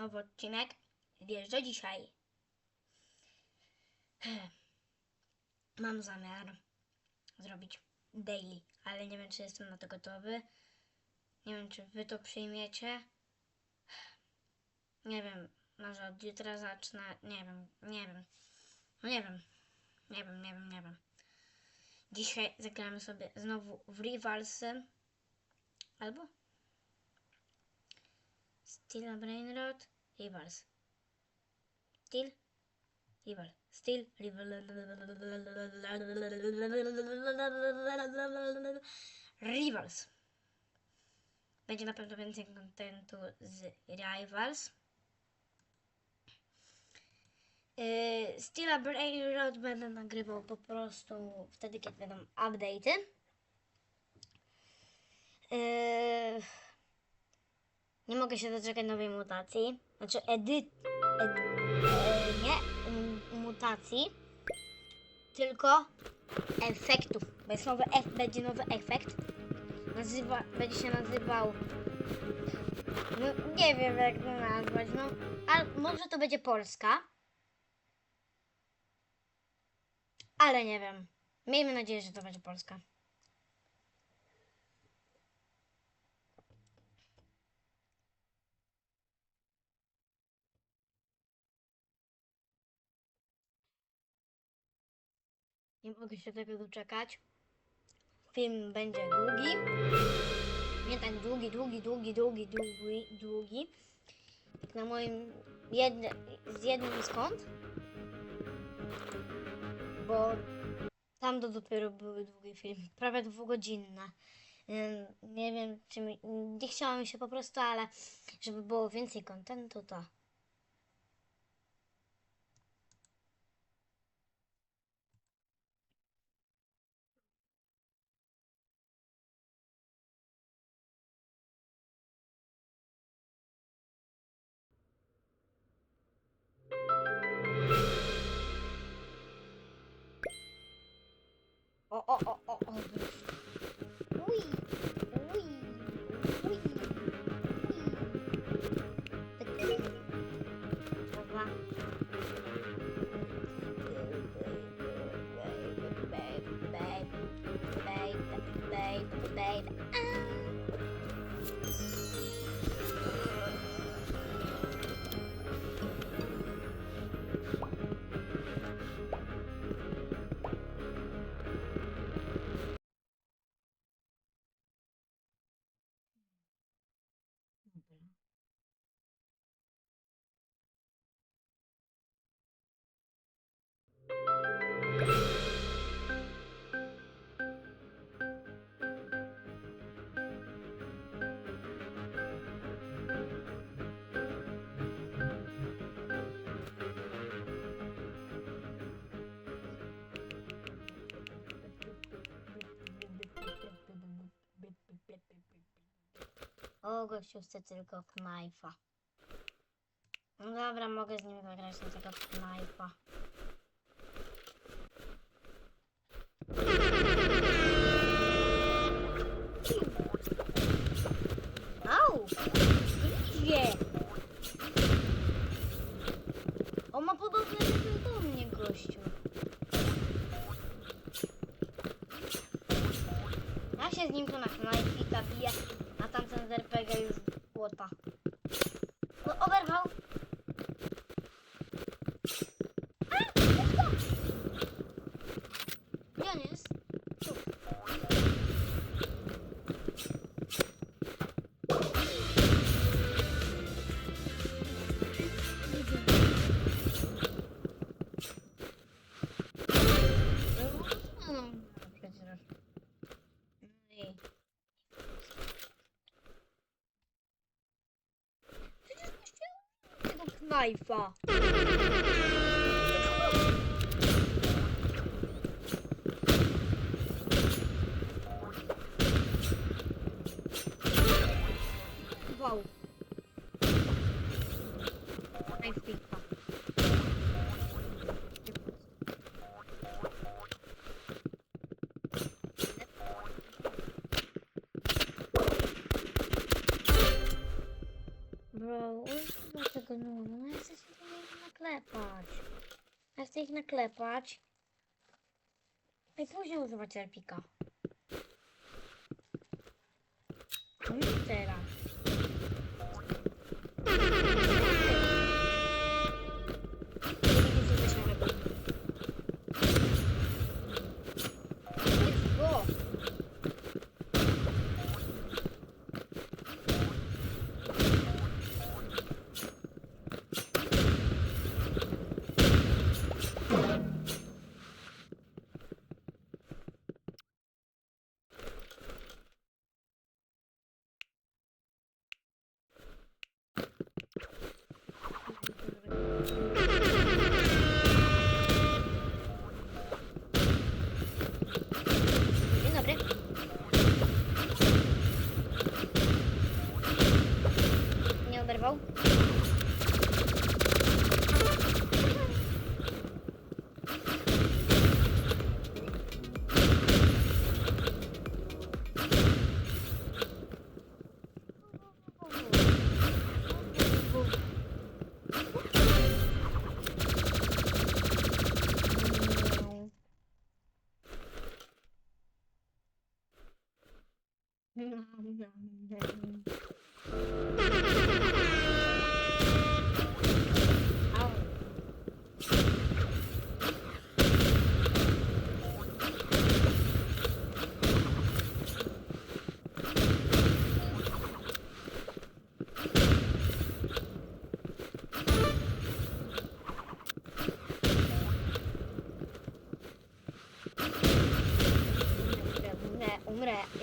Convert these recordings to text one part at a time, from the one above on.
nowy odcinek wjeżdża dzisiaj. Mam zamiar zrobić daily, ale nie wiem, czy jestem na to gotowy. Nie wiem, czy wy to przyjmiecie. Nie wiem, może od jutra zacznę. Nie wiem, nie wiem. No nie wiem. Nie wiem, nie wiem, nie wiem. Dzisiaj zagramy sobie znowu w Rivalsy. Albo Steel Brainrod, Rivals. Steel, Rival. Steel, Rival. Rivals. Będzie na pewno więcej kontentu z Rivals. Yy, Steela Brain Road będę nagrywał po prostu wtedy, kiedy będą update'y. Yy, nie mogę się doczekać nowej mutacji. Znaczy edyt... Ed, e, nie mutacji, tylko efektów. Bo jest nowy ef, będzie nowy efekt. Nazywa, będzie się nazywał... No, nie wiem jak to nazwać, no. A może to będzie Polska. Ale nie wiem. Miejmy nadzieję, że to będzie Polska. Nie mogę się tego doczekać. Film będzie długi. Nie tak długi, długi, długi, długi, długi, długi. Na moim jedne, z jednym skąd. Bo tam to dopiero były długie filmy, prawie dwugodzinne. Nie wiem, czy mi, nie chciało mi się po prostu, ale żeby było więcej kontentu, to O, o, O, gościu chce tylko knajfa. No dobra, mogę z nim zagrać na tego knajfa. Au! Wie! On ma podobne level do mnie, gościu. Ja się z nim tu na knajfika biję, up sayfa. wow. Bro, what's the new one? Ja chcę ich naklepać. I później używać elpika. No i teraz.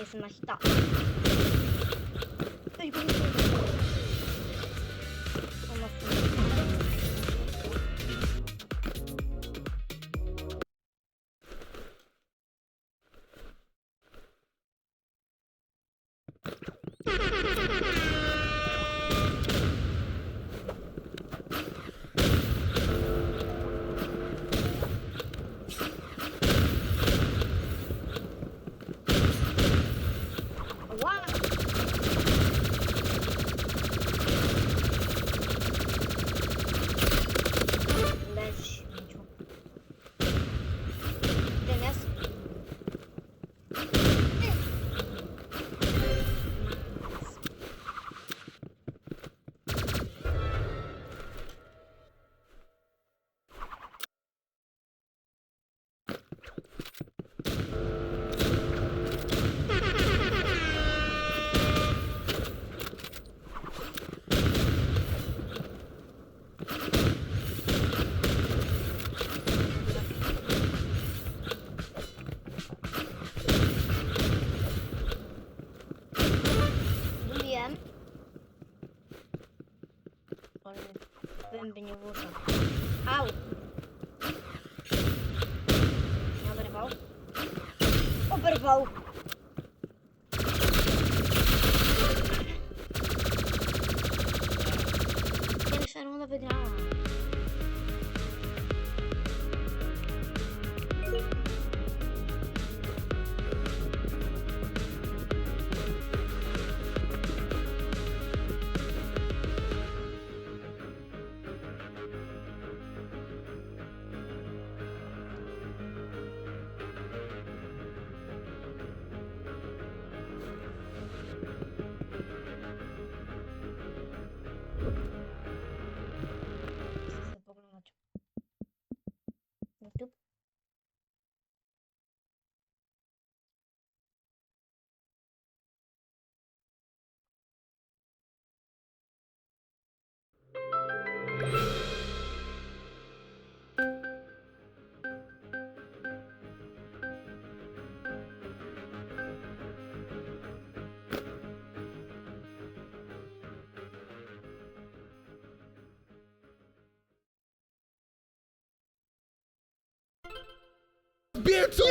しました。Au! Oberwał. Oberwał. Pierwsza runda wygrała. co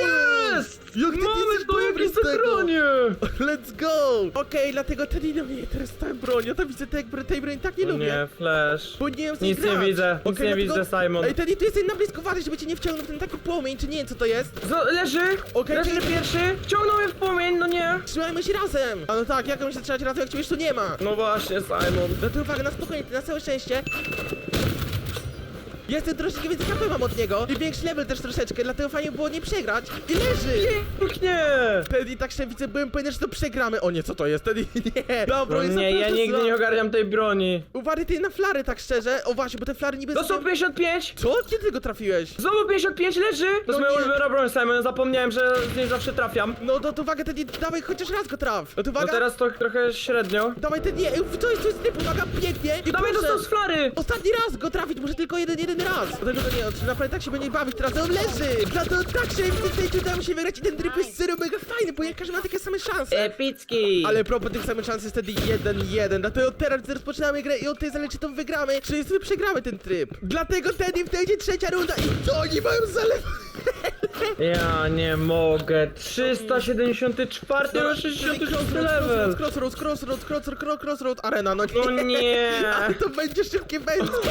jest? Jak ty Mamy to, jakie tego? Let's go! Okej, dlatego ten inny mnie interesowałem broń, ja tam widzę tej, tej broni tak nie lubię. nie, flash. Bo nie wiem, Nic nie widzę, nic nie dlatego- widzę, Simon. Ej, Teddy, tu jesteś na blisko, uważaj, żeby cię nie wciągnął w ten taki płomień, czy nie wiem, co to jest. Zo- leży! Okej, leży czyli- pierwszy! Wciągnął mnie w płomień, no nie! Trzymajmy się razem! A no tak, jak mam się trzymać razem, jak ciebie już tu nie ma? No właśnie, Simon. No to uwaga, na spokojnie, na całe szczęście. Jestem troszeczkę więcej HP mam od niego i większy level też troszeczkę, dlatego fajnie było nie przegrać. I leży! Pięknie! Teddy, tak szczerze widzę, byłem pewien, że to przegramy. O nie, co to jest? Teddy, nie! Dobra, No jest nie, ja naprawdę nigdy nie ogarniam tej broni. Uważaj ty na flary, tak szczerze. O właśnie, bo te flary niby To są 55! Co? Kiedy ty go trafiłeś? Znowu 55 leży! To No jest moja nie. ulubiona broń, Simon, zapomniałem, że z niej zawsze trafiam. No to, to uwaga, Teddy, dawaj chociaż raz go traf. No to No uwaga, teraz to trochę średnio. dawaj Teddy, nie, co jest, co jest, typ, uwaga, pięknie. I Dawaj. Dostał z flary! Ostatni raz go trafić, może tylko jeden, jeden raz. Dlatego to nie, on naprawdę tak się będzie bawić teraz, on leży. Dlatego tak się w tej udało mi się wygrać i ten drip jest serio mega fajny, bo każdy ma takie same szanse. Epicki! Ale propos tych samych szans jest wtedy 1-1, dlatego teraz rozpoczynamy grę i od tej zależy czy to wygramy, czy sobie przegramy ten tryb. Dlatego Teddy w tej idzie trzecia runda i to oni mają zalew... Ja nie mogę. 374 No, do 66 level. Crossroads, crossroads, crossroads, crossroads, crossroads, arena, no No nie. Ale to będzie szybkie wędki.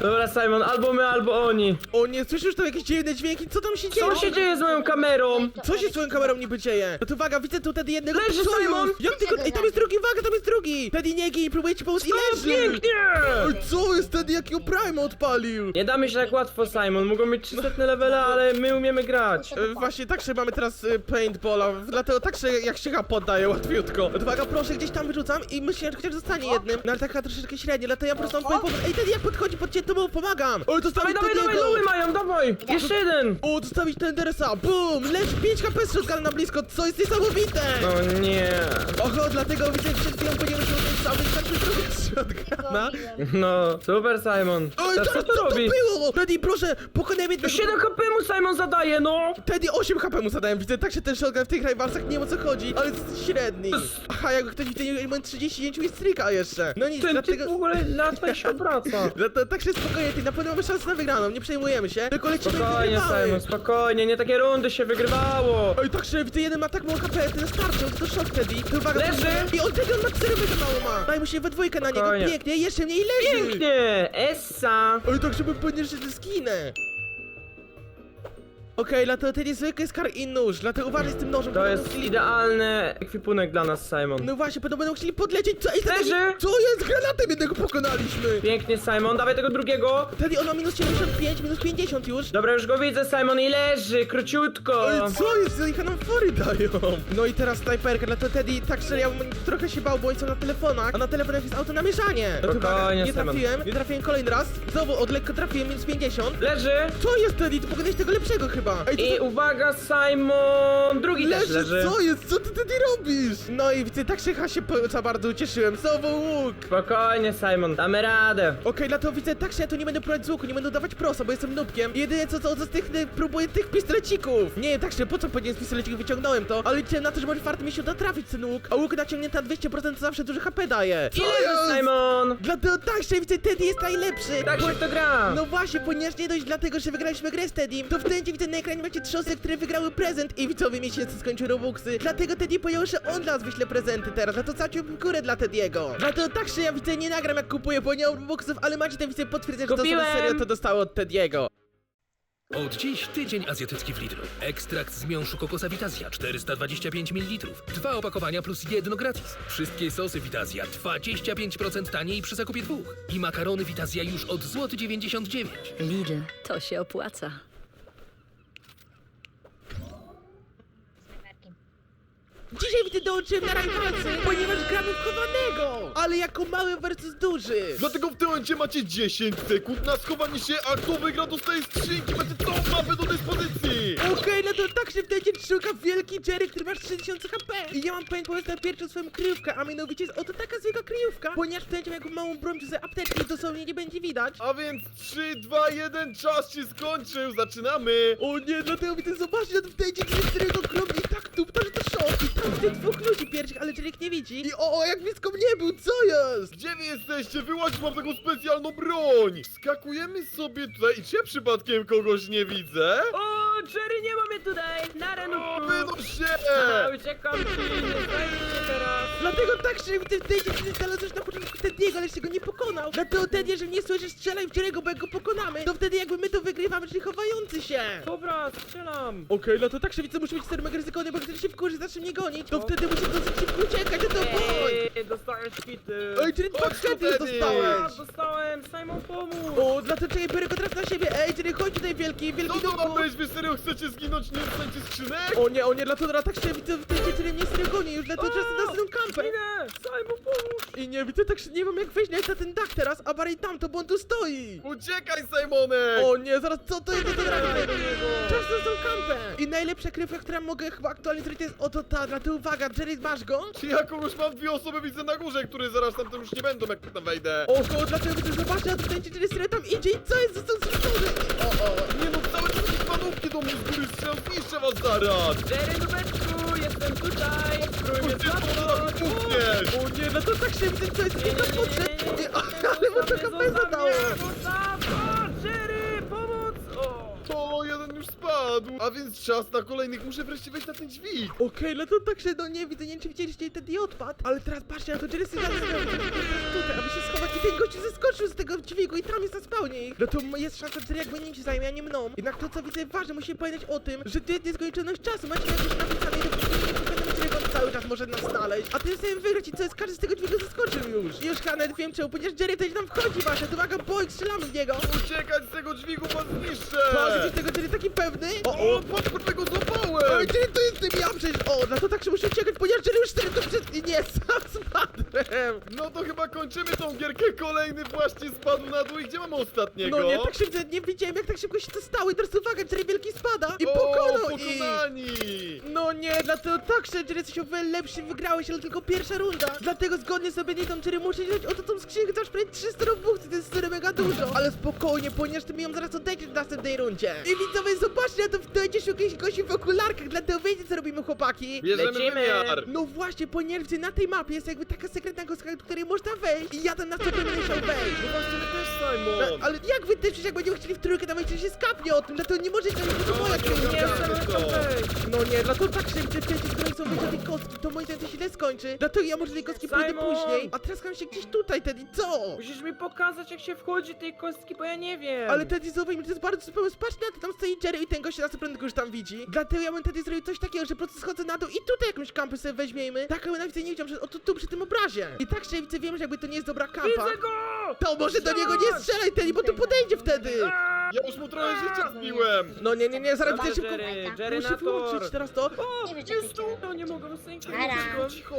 Dobra, Simon, albo my, albo oni. O nie, słyszysz tam jakieś dziwne dźwięki? Co tam się dzieje? Co się dzieje z moją kamerą? Co się z twoją kamerą niby dzieje? No to uwaga, widzę tu Teddy jednego Leży sojusz. Simon! Jak tylko... Ej, tam jest drugi, uwaga, tam jest drugi! Teddy nie gin, próbuje ci pomóc i O, leży! pięknie! Ej, co jest Teddy, jakiego Prime odpalił? Nie damy się tak łatwo, Simon. Mogą mieć 300 levele, ale my umiemy grać. E, Właśnie tak że mamy teraz e, paintballa, dlatego tak że jak się poddaje łatwiutko. No to Uwaga, proszę, gdzieś tam wyrzucam i myślę, że chociaż zostanie jednym, no ale taka troszeczkę średnia, dlatego ja po prostu mam paintball. Ej, Teddy jak podchodzi pod ciebie, to mu pomagam! Oj, to Dawaj, dawaj, dawaj, luły mają, dawaj! Jeszcze jeden! O, zostawić Tendersa, bum! Leży 5 HP z shotguna na blisko, co jest niesamowite! No nie. Oho, dlatego widzę, przed chwilą powiedziałem, że ten tak z shotguna. No, super, Simon. Oj, Teraz co co to to robi? było? Teddy, proszę, pokonaj jednego... 7 HP mu Simon zadaje, no! Teddy 8 HP mu zadałem, widzę, tak się ten shotgun w tych rajwarsach nie wiem o co chodzi, ale jest średni. Aha, jak ktoś widzę, nie mam 39 i strika jeszcze. No nic, Ten typ w dlatego... ogóle latwa i się obraca. Dlatego tak się spokojnie, ty na pewno mamy szansę na wygraną, nie przejmujemy się, tylko lecimy Spokojnie, wygrywały. Simon, spokojnie, nie takie rundy się wygrywało. Oj, tak się widzę, jeden ma tak mało HP, ten starczy, on to szok Teddy. Uwaga, Leży. I on Teddy, on ma 4 mega mało ma. Dajmy się we dwójkę na niego, Spokojnie. pięknie, jeszcze mniej leży. Pięknie! Essa! Oj, tak żeby podnieść te skiny. Okej, dlatego to niezwykły skar i nóż, dlatego uważaj z tym nożem. To jest chcieli- idealny ekwipunek dla nas, Simon. No właśnie, będą, będą chcieli podlecieć, co? Ej, Leży. co jest? Granatem jednego pokonaliśmy. Pięknie, Simon, dawaj tego drugiego. Teddy, on ma minus 75, minus 50 już. Dobra, już go widzę, Simon, i leży, króciutko. Ej, co jest? Ich nam fory dają. No i teraz snajperka, dlatego Teddy tak szczerze, ja bym trochę się bał, bo oni są na telefonach, a na telefonach jest auto na mieszanie. No to uwaga, Spokojnie, nie Simon. trafiłem, nie trafiłem kolejny raz. Znowu od lekko trafiłem, minus 50. Leży. Co jest Teddy? Ty pokonałeś tego lepszego chyba. Ej, to I co- uwaga, Simon, drugi też Leży, co jest? Co ty Teddy robisz? No i widzę, tak się chyba po- za bardzo ucieszyłem. Znowu łuk. Spokojnie, Simon, damy radę. Okej, dlatego widzę, tak się ja tu nie będę próbować z łuku, nie będę dawać prosa, bo jestem nubkiem. Jedyne co, co z tych, y, próbuję tych pistolecików. Nie wiem, tak się po co powiedziałem z pistolecików, wyciągnąłem to, ale liczyłem na to, że może farty mi się uda trafić ten łuk, a łuk naciągnięty na 200% to zawsze duży HP daje. I leży, Simon. Dlatego tak się widzę, Teddy jest najlepszy. Tak Bo- się to gra. No właśnie, ponieważ nie dość dlatego, że wygraliśmy grę z Teddym, to w ten dzień widzę na ekranie macie trzy osoby, które wygrały prezent i widzowie miesięcy skończyły Robuxy. Dlatego Teddy powiedział, że on dla nas wyśle prezenty teraz, dlatego zaciął górę dla Teddy'ego. Dlatego tak, że ja widzę nie nagram jak kupuję, bo nie mam Robuxów, ale macie ten widzę potwierdzenie, że to Kupiłem. osoby serio to dostało od Teddy'ego. Od dziś tydzień azjatycki w Lidlu. Ekstrakt z miąższu kokosa Vitazja 425 ml. Dwa opakowania plus jedno gratis. Wszystkie sosy Vitazja 25% taniej przy zakupie dwóch. I makarony Vitazja już od złoty 99. Lidl, to się opłaca. Dzisiaj widzę dołączyłem na rajwacy, ponieważ gramy w chowanego, ale jako mały versus duży. Dlatego w tym momencie macie 10 sekund na schowanie się, a kto wygra dostaje skrzynki, macie całą mapę do dyspozycji! Okej, no to tak się wtedy szuka wielki Jerry, który masz 3000 HP. I ja mam paintball na pierwszą swoją kryjówkę, a mianowicie jest oto taka zwykła kryjówka, ponieważ w tym jaką małą broń przez apteczki dosłownie nie będzie widać. A więc 3, 2, 1, czas się skończył, zaczynamy! O nie, dlatego widzę, zobaczcie, no to w tej ich nie widzi. I o, o, jak blisko mnie był, co jest? Gdzie wy jesteście? Wyłaź, mam taką specjalną broń! Skakujemy sobie tutaj i czy ja przypadkiem kogoś nie widzę? O, Jerry, nie ma mnie tutaj! Na renu! Wynoś się! A, uciekam ci, teraz! Dlatego tak się ty w tej dziewczynie znalazłeś na początku Teddy'ego, ale jeszcze go nie pokonał. Dlatego Teddy, jeżeli nie słyszysz, strzelaj w Jerry'ego, bo jak go pokonamy, to wtedy jakby my to wygrywamy, czyli chowający się. Dobra, strzelam! Okej, no to tak szybko muszę być mega ryzykowny, bo gdy się wkurzy, zacznie mnie gonić, to O. wtedy muszę dosyć szybko uciekać, a to boj! Kwity! Ej, czyli dwa Chodź tu, kwiaty Teddy. dostałeś! Dostałem! Simon, pomóż! O, dlatego czekaj, biorę go teraz na siebie, ej, Jerry, chodź tutaj wielki, wielki Co to ma duchu! być? Wy serio chcecie zginąć? Nie dostaniecie skrzynek? O nie, o nie, dlatego tak się widzę w tej dziewczynie mnie serio goni, już dlatego czas na następną kampę! Minę! Simon, pomóż! I nie widzę, tak się nie wiem jak wejść nawet na ten dach teraz, a bardziej tamto, bo on tu stoi! Uciekaj, Simonek! O nie, zaraz co to jest za Strzelaj drogę? do niego! Czas na tą kampę! I najlepsza krywka, która mogę chyba aktualnie zrobić to jest oto ta, dlatego uwaga, Jerry, masz go? Czy ja kogoś mam dwie osoby widzę na które zaraz tam już nie będą, jak tam wejdę? O, koło dlatego widzę, zobaczcie, a tutaj Jerry serio tam idzie i co jest, został zrzucony! O, o, Nie no, cały czas jakieś panówki do mnie z góry strzelam, zniszczę was zaraz! Jerry, nubeczku! Jestem tutaj! Spróbuj mnie Gdzie to o nie, no to tak się widzę, co jest, Nie, nie, kilka nie, nie, potrzeb! nie, Nie, nie, ale mu to zostaw mnie, HP zostaw zadało! mnie, Zostaw! O, Jerry, pomoc! O! O, jeden już spadł! A więc czas na kolejnych, muszę wreszcie wejść na ten dźwig! Okej, no to tak się, no nie widzę, nie wiem czy widzieliście ten odpadł, ale teraz patrzcie, na to Jerry sobie zaraz tutaj, aby się schować i ten gościu zeskoczył z tego dźwigu i tam jest na spawnie ich. No to jest szansa, że jakby nim się zajmie, a nie mną. Jednak to co widzę ważne, musimy pamiętać o tym, że to jest nieskończoność czasu, macie jakieś napisane i dopóki nie pokażemy On cały czas może nas znaleźć. A ty sobie wygrać i co jest, każdy z tego dźwigu zeskoczył już. Już chyba nawet wiem czemu, ponieważ Jerry tutaj nam wchodzi właśnie, to uwaga, boik, strzelamy w niego. Uciekać z tego dźwigu, was zniszczę! O, widzisz tego Jerry taki pewny? O, o, patrz, kurde, go złapałem! Oj, Jerry to jest tym ja przecież! O, no to tak się muszę uciekać, ponieważ Jerry już cztery to przed... i Nie, sam spadłem! No to chyba kończymy tą gierkę, kolejny właśnie spadł na dół i gdzie mamy ostatniego? No nie, tak szybko, nie widziałem jak tak szybko się to stało i teraz uwaga, Jerry wielki spada i o, pokonał ich! pokonani! No nie, dlatego tak, że Jerry jesteś o wiele lepszy, wygrałeś, ale tylko pierwsza runda. Dlatego zgodnie z obietnicą Jerry muszę dać oto tą skrzynkę, to aż prawie 300 robuxy, to jest serio mega dużo. Ale spokojnie, ponieważ ty mi ją zaraz odejdziesz w następnej rundzie. I widzowie, zobaczcie, na to wdojdziesz jakiejś gości w okularkach, dlatego wiecie co robimy chłopaki. Bierzemy Lecimy. wymiar! No właśnie, ponieważ na tej mapie jest jakby taka sekretna kostka, do której można wejść i ja tam na co będę musiał wejść. No właśnie, my też, Simon! No, ale jak wy też jak będziemy chcieli w trójkę, to wejście się skapnie o tym, dlatego nie możecie, to No, nie. Nie to. tam wejść! No nie, dlatego się gdy przejdzie granicą wyjdzie tej kostki, to moim zdaniem to źle skończy. Dlatego ja może tej kostki pójdę Simon! później. A teraz się gdzieś tutaj, Teddy, co? Musisz mi pokazać jak się wchodzi tej kostki, bo ja nie wiem! Ale Teddy zobacz, to jest bardzo zupełnie patrz na to, tam stoi Jerry i ten gość nas prędko już tam widzi. Dlatego ja bym Teddy zrobił coś takiego, że po prostu schodzę na dół i tutaj jakąś kampę sobie weźmiemy. Tak, ale nawet nie widziałem, że oto tu przy tym obrazie. I tak się widzę, wiem, że jakby to nie jest dobra kampa. Widzę go! To może do niego nie strzelaj, Teddy, bo tu podejdzie wtedy. Ja już mu trochę życia zbiłem! No nie, nie, nie, zaraz Dobra, widzę szybko. Jerry, Muszę Jerry Muszę na wyłączyć tor! teraz to. O, Nie jest tu! No nie mogę, synka, Nara. Cicho!